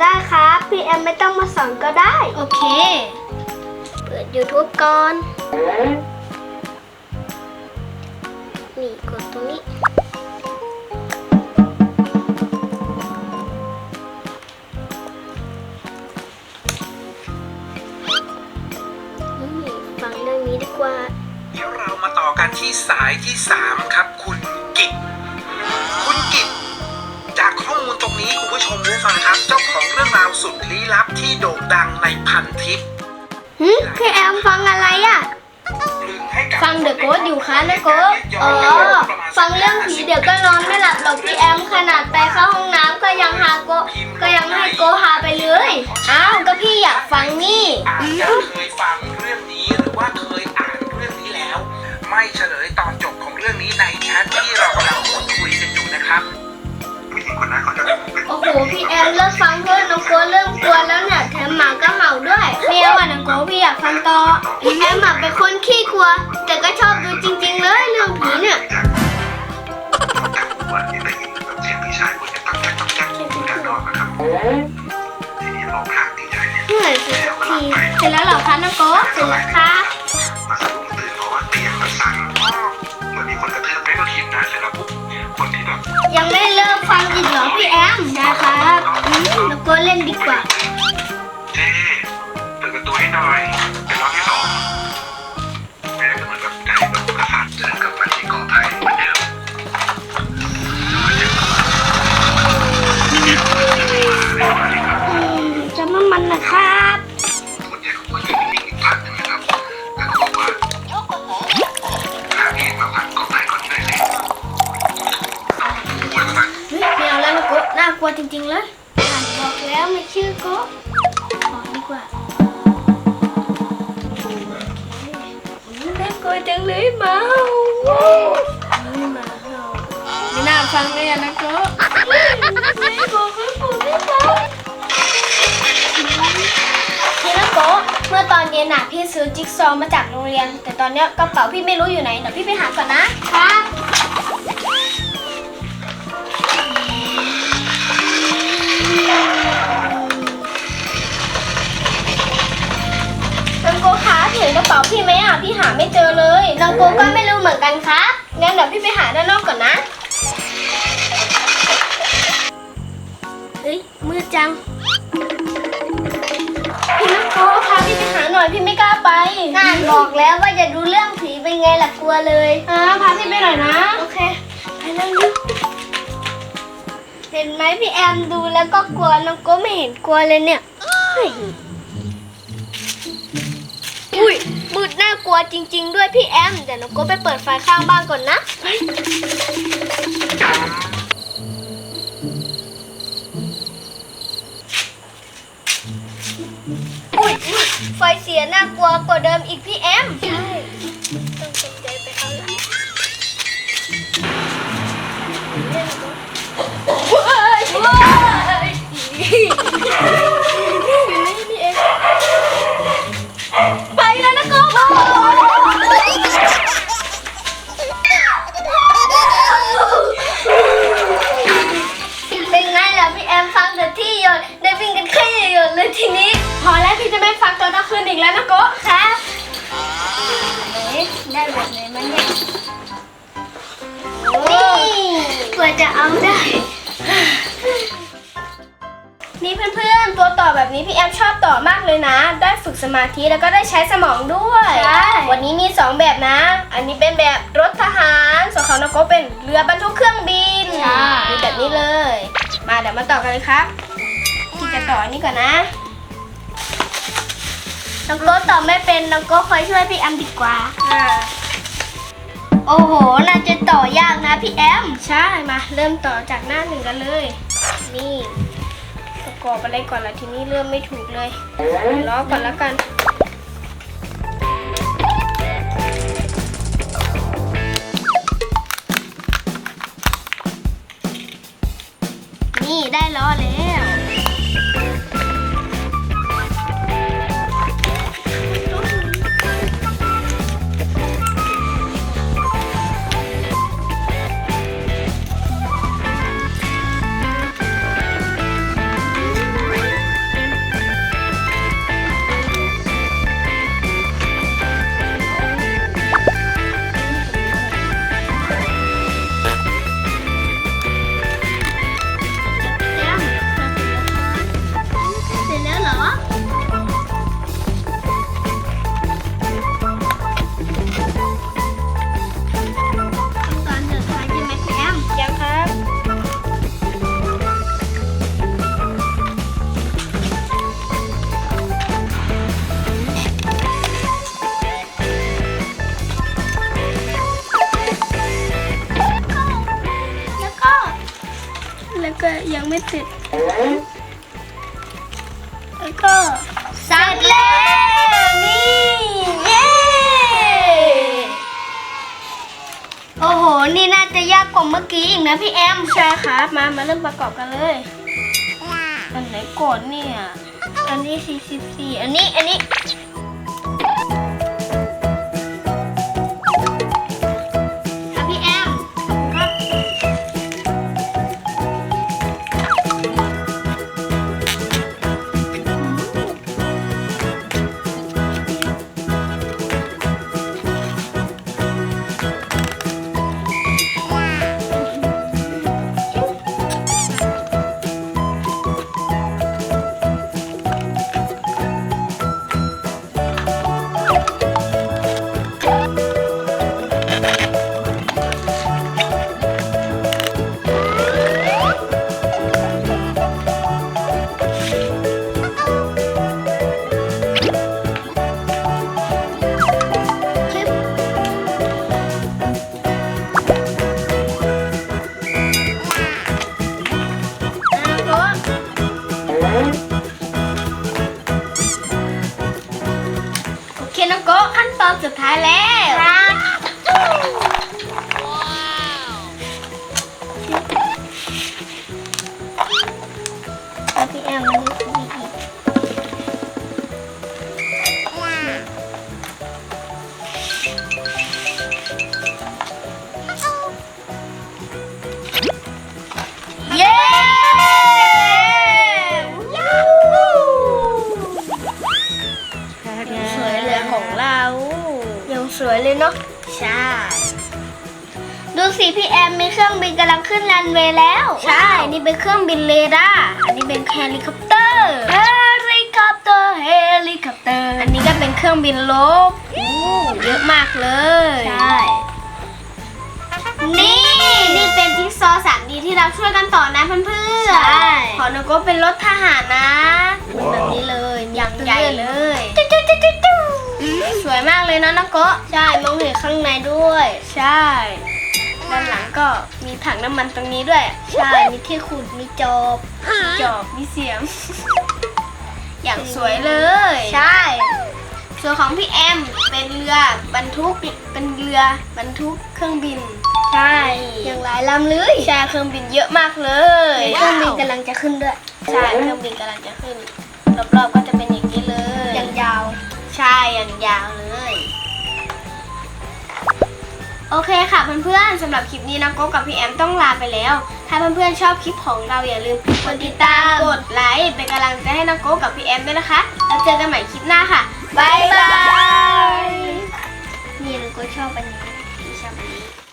ได้ครับ พี่แอมไม่ต้องมาสอนก็ได้ โอเค เปิด YouTube ก่อน นี่กดตรงนี้ นี่ฟังเรื่องนี้ดีกว่า เดี๋ยวเรามาต่อกันที่สายที่ 3 ครับ คุณ ชมผู้ฟังครับ เจ้าของเรื่องราวสุดลี้ลับที่โด่งดังในพันทิปหึพี่แอมฟังอะไรอะลึงให้กับฟังเดอะโกสอยู่คะนะโกสอ๋อ ฟังเรื่องผีเดี๋ยวก็นอนไม่หลับหรอกพี่แอมขนาดไปเข้าห้องน้ำก็ยังหาโกก็ยังให้โกหาไปเลย อ้าว ก็พี่อยากฟังนี่อาจจะเคยฟังเรื่อง ฟังต่อพี่แอมอะเป็นคนขี้กลัว แต่ก็ชอบดูจริง ๆ เลยเรื่องผีเนี่ย วันที่ได้ยินเสียงพี่ชายคนจะตั้งใจตั้งใจอยู่ด้านนอกนะครับทีนี้เราพลาดดีใจเนี่ยเหนื่อยสุดทีเสร็จแล้วเหรอคะนะโกสเสร็จแล้วครับมาสะดุ้งตื่นเพราะว่าเตียงมันสั่นเหมือนมีคนกระทืบไม่ก็คิดนะเสร็จแล้วปุ๊บคนที่แบบยังไม่เลิกฟังอีกเหรอพี่แอมได้ครับอืมน้องโกเล่นดีกว่าเจ๊ กขอดีกว่าน่ากลัวจังเลยเมาไม่มาเห่าไม่น่าฟังเลยอะนะกสไม่บอกไม่บอกไม่บอกพี่นะโกเมื่อตอนเย็นน่ะพี่ซื้อจิ๊กซอว์มาจากโรงเรียน แต่ตอนเนี้ยกระเป๋าพี่ไม่รู้อยู่ไหนเดี๋ยวพี่ไปหาก่อนนะครับ เห็นกระเป๋าพี่ไหมอะ พี่หาไม่เจอเลยน้องโกก็ไม่รู้เหมือนกันครับ งั้นเดี๋ยวพี่ไปหาด้านนอกก่อนนะ เฮ้ย มืดจัง พี่น้องโกพาพี่ไปหาหน่อยพี่ไม่กล้าไปน่านบอกแล้วว่าจะดูเรื่องผีเป็นไงล่ะกลัวเลยอ่าพาพี่ไปหน่อยนะ โอเค ไปนั่งดูเห็นไหมพี่แอมดูแล้วก็กลัวน้องโกไม่เห็นกลัวเลยเนี่ยเฮ้ย อุ้ยมืดน่ากลัวจริง ๆ ด้วยพี่แอมเดี๋ยวน้องโกไปเปิดไฟข้างบ้านก่อนนะ อุ้ยไฟเสียน่ากลัวกว่าเดิมอีกพี่แอม แบบนี้พี่แอมชอบต่อมากเลยนะ ได้ฝึกสมาธิแล้วก็ได้ใช้สมองด้วย ใช่ วันนี้มี 2 แบบนะ อันนี้เป็นแบบรถทหารส่วนของนกโกเป็นเรือบรรทุกเครื่องบินใช่ มีแบบนี้เลย มาเดี๋ยวมาต่อกันเลยครับพี่จะต่ออันนี้ก่อนนะน้องโก้ตอบไม่เป็นน้องโก้คอยช่วยพี่แอมดีกว่า อ่าโอ้โห น่าจะต่อยากนะพี่แอม ใช่มาเริ่มต่อจากหน้าหนึ่งกันเลย นี่ กรอบอะไรก่อนละทีนี้เริ่มไม่ถูกเลยล้อก่อนละกันนี่ได้ล้อแล้ว สร็จแล้วก็เสร็จแล้วนี่เย้โอ้โห นี่น่าจะยากกว่าเมื่อกี้อีกนะพี่แอมใช่ครับมามาเริ่มประกอบกันเลย อันไหนก่อนเนี่ย อันนี้44อันนี้ อันนี้ เลยเนาะใช่ ดูสิพี่แอมมีเครื่องบินกำลังขึ้นรันเวย์แล้ว ใช่ นี่เป็นเครื่องบินเรดาร์อันนี้เป็นเฮลิคอปเตอร์ เฮลิคอปเตอร์ เฮลิคอปเตอร์ อันนี้ก็เป็นเครื่องบินลบเยอะมากเลย ใช่ นี่ นี่เป็นจิ๊กซอว์สามดีที่เราช่วยกันต่อนะเพื่อนๆใช่ ขอหนูก็เป็นรถทหารนะ เป็นแบบนี้เลย อย่างใหญ่เลยจุ๊จุ๊จุ๊จุ๊จุ๊ สวยมากเลยนะน้องโกะใช่มองเห็นข้างในด้วย ใช่ด้านหลังก็มีถังน้ำมันตรงนี้ด้วย ใช่มีที่ขุดมีจอบมีจอบมีเสียม อย่างสวยเลย ใช่ ส่วนของพี่แอมเป็นเรือบรรทุกเป็นเรือบรรทุกเครื่องบิน ใช่อย่างหลายลำเลยใช่เครื่องบินเยอะมากเลยเครื่องบินกำลังจะขึ้นด้วยใช่เครื่องบินกำลังจะขึ้นรอบๆก็จะเป็นอย่างนี้เลยอย่างยาว ใช่อย่างยาวเลย โอเคค่ะเพื่อนๆสำหรับคลิปนี้นะโก้กับพี่แอมต้องลาไปแล้ว ถ้าเพื่อนๆชอบคลิปของเราอย่าลืมกดติดตาม กดไลค์เป็นกำลังใจให้น้องโก้กับพี่แอมด้วยนะคะ แล้วเจอกันใหม่คลิปหน้าค่ะ บ๊ายบาย นี่น้องโก็ชอบอันนี้